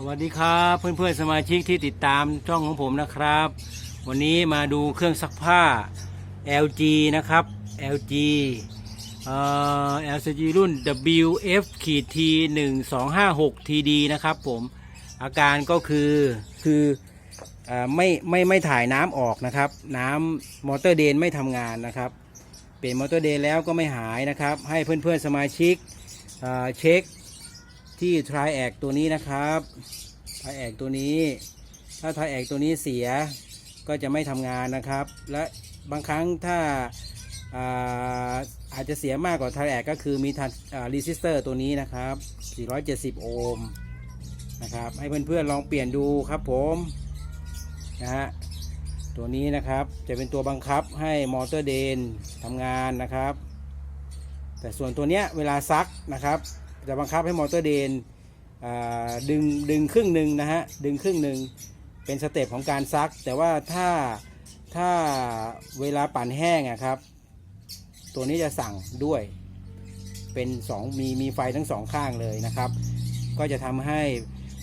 สวัสดีครับเพื่อนๆสมาชิกที่ติดตามช่องของผมนะครับ วันนี้มาดูเครื่องซักผ้า LG นะครับ LG เอ่อ LG รุ่น WF ขีด T 1 2 5 6 TD นะครับผมอาการก็คือคืออไม่ไม่ไม่ถ่ายน้ำออกนะครับ น้ำมอเตอร์เดนไม่ทำงานนะครับเปลี่ยนมอเตอร์เดนแล้วก็ไม่หายนะครับ ให้เพื่อนๆสมาชิกเช็ค ที่ t r i แอกตัวนี้นะครับ t r i แอกตัวนี้ ถ้า t r i แอกตัวนี้เสียก็จะไม่ทำงานนะครับ และบางครั้งถ้าอาอาจจะเสียมากกว่า t r i แอกก็คือมีทันรีสิสเตอร์ตัวนี้นะครับ 470 โอห์มนะครับให้เพื่อนๆลองเปลี่ยนดูครับผมนะฮะตัวนี้นะครับจะเป็นตัวบังคับให้มอเตอร์เดนทำงานนะครับ แต่ส่วนตัวเนี้ยเวลาซักนะครับ จะบังคับให้มอเตอร์เดนดึงดึงครึ่งหนึ่งนะฮะดึงครึ่งหนึ่งเป็นสเต็ปของการซัก แต่ว่าถ้าถ้าเวลาปั่นแห้งอะครับ ตัวนี้จะสั่งด้วยเป็นสองมีมีไฟทั้งสองข้างเลยนะครับ ก็จะทำให้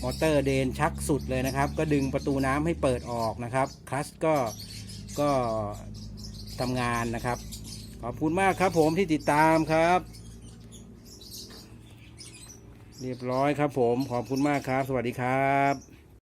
มอเตอร์เดนชักสุดเลยนะครับ ก็ดึงประตูน้ำให้เปิดออกนะครับคลัสก็ก็ทำงานนะครับ ขอบคุณมากครับผมที่ติดตามครับ เรียบร้อยครับผม ขอบคุณมากครับ สวัสดีครับ